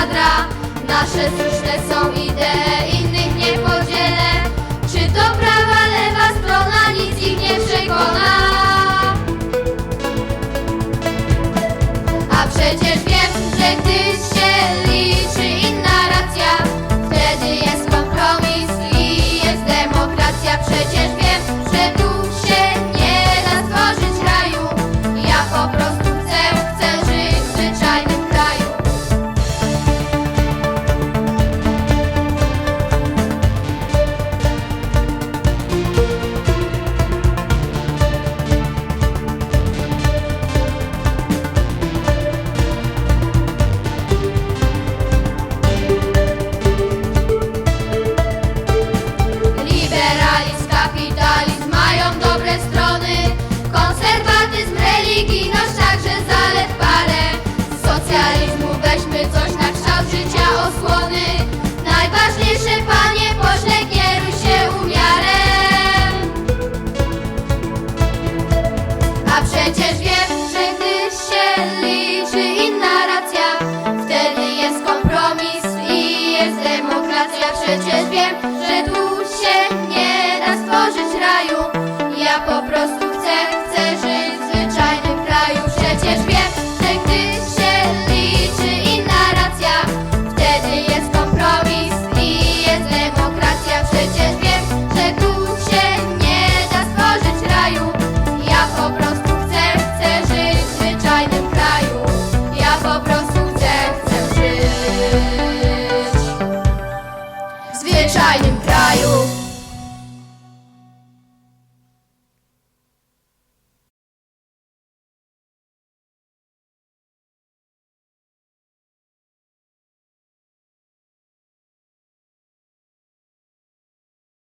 zadra Nasze słuszne są i że tu się nie звичайнім краю.